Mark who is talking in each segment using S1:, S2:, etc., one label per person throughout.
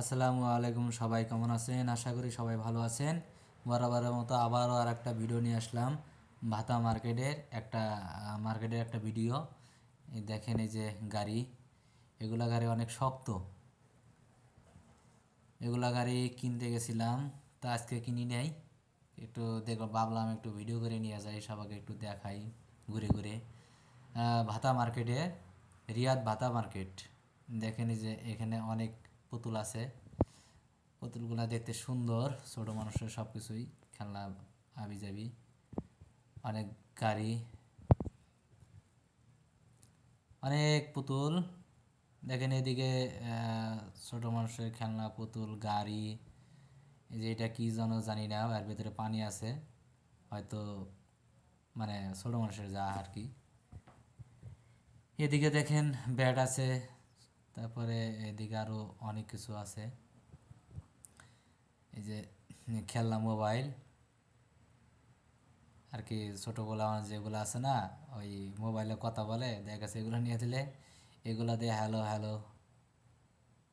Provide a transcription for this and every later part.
S1: আসসালামু আলাইকুম সবাই, কেমন আছেন? আশা করি সবাই ভালো আছেন। বরাবরের মতো আবারও আর একটা ভিডিও নিয়ে আসলাম। ভাতা মার্কেটের একটা মার্কেটের একটা ভিডিও দেখেন এই যে গাড়ি। এগুলা গাড়ি অনেক শক্ত। এগুলা গাড়ি কিনতে গেছিলাম, তা আজকে কিনি নাই। একটু দেখো, ভাবলাম একটু ভিডিও করে নিয়ে যাই, সবাইকে একটু দেখাই, ঘুরে ঘুরে। ভাতা মার্কেটে রিয়াদ ভাতা মার্কেট। দেখেন যে এখানে অনেক পুতুল আছে। পুতুলগুলা দেখতে সুন্দর, ছোট মানুষের সব কিছুই খেলনা আবি যাবি অনেক গাড়ি, অনেক পুতুল। দেখেন এদিকে ছোট মানুষের খেলনা, পুতুল, গাড়ি, এই যে এটা কি যেন জানি না, এর ভিতরে পানি আছে। হয়তো মানে ছোট মানুষের যা আর কি। এদিকে দেখেন ব্যাট আছে তারপরে এদিকে আরও অনেক কিছু আছে। এই যে খেলনা মোবাইল, আর কি ছোটোগুলো আমার যেগুলো আছে না, ওই মোবাইলে কথা বলে, দেখা গেছে এগুলো নিয়ে দিলে এগুলো দিয়ে হ্যালো হ্যালো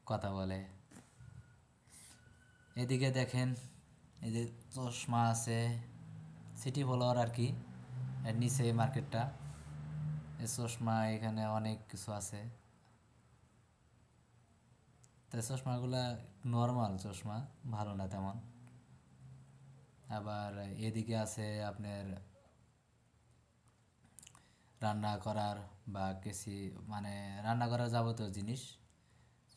S1: কথা বলে। এদিকে দেখেন, এই যে চশমা আছে, সিটি ফলোয়ার আর কি নিচে মার্কেটটা, এই চশমা এখানে অনেক কিছু আছে। তো চশমাগুলা নর্মাল চশমা, ভালো না তেমন? আবার এদিকে আছে আপনার রান্না করার বা কেসি মানে রান্না করার যাবতীয় জিনিস,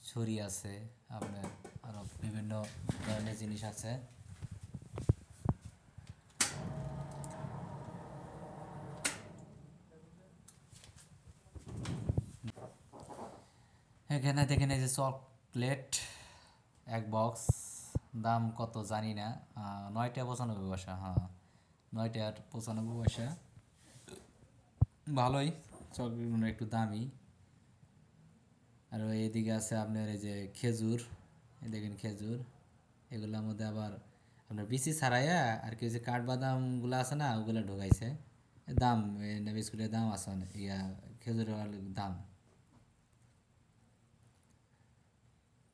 S1: ছুরি আছে, আপনার আরও বিভিন্ন ধরনের জিনিস আছে। এখানে দেখেন এই যে চকলেট এক বক্স, দাম কত জানি না। নয়টা পঁচানব্বই পয়সা হ্যাঁ। নয়টা পঁচানব্বই পয়সা। ভালোই চকলেটগুলো একটু দামি। আর ওই এদিকে আছে আপনার এই যে খেজুর দেখেন খেজুর। এগুলোর মধ্যে আবার আপনার বিচি ছাড়াইয়া আর কি যে কাঠবাদামগুলো আছে না, ওগুলো ঢোকাইছে। দাম বিস্কুটের দাম আছে ইয়া, খেজুরের দাম।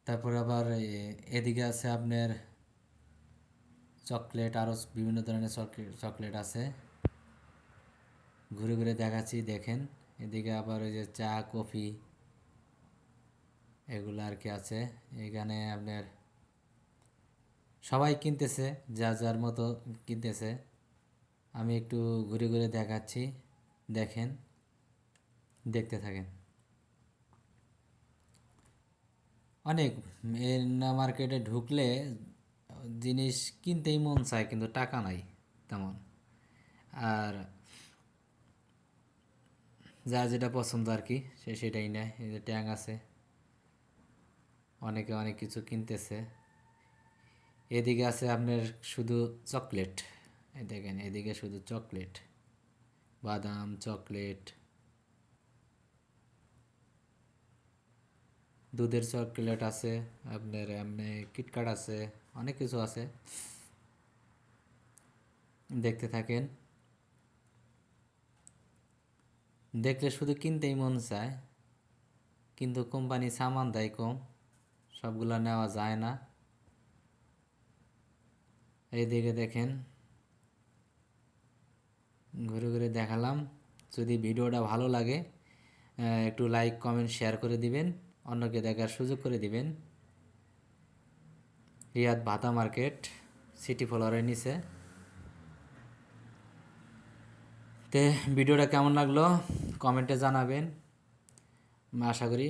S1: তারপরে আবার এদিকে আছে আপনার চকলেট আরও বিভিন্ন ধরনের চকলেট আছে। ঘুরে ঘুরে দেখাচ্ছি, দেখেন। এদিকে আবার ওই যে চা, কফি এগুলো আর কি আছে। এখানে আপনার সবাই কিনতেছে, যা যার মতো কিনতেছে। আমি একটু ঘুরে ঘুরে দেখাচ্ছি, দেখেন, দেখতে থাকেন। অনেক মার্কেটে ঢুকলে জিনিস কিনতেই মন চায়, কিন্তু টাকা নাই তেমন। আর যা যেটা পছন্দ আর কি, সে সেটাই নেয়। এই যে ট্যাং আছে, অনেকে অনেক কিছু কিনতেছে। এদিকে আছে আপনার শুধু চকলেট। দেখেন, এদিকে শুধু চকলেট। বাদাম, চকলেট। দুধের চকলেট আছে, আপনার এমনি কিটকাট আছে, অনেক কিছু আছে। দেখতে থাকেন। দেখলে শুধু কিনতেই মন চায়, কিন্তু কোম্পানি সামান দেয় কম, সবগুলো নেওয়া যায় না। এইদিকে দেখেন। ঘুরে ঘুরে দেখালাম। যদি ভিডিওটা ভালো লাগে একটু লাইক কমেন্ট শেয়ার করে দিবেন। অন্যকে দেখার সুযোগ করে দিবেন। রিয়াদ ভাতা মার্কেট, সিটি ফ্লোরের নিচে। তে, ভিডিওটা কেমন লাগল? কমেন্টে জানাবেন। আশা করি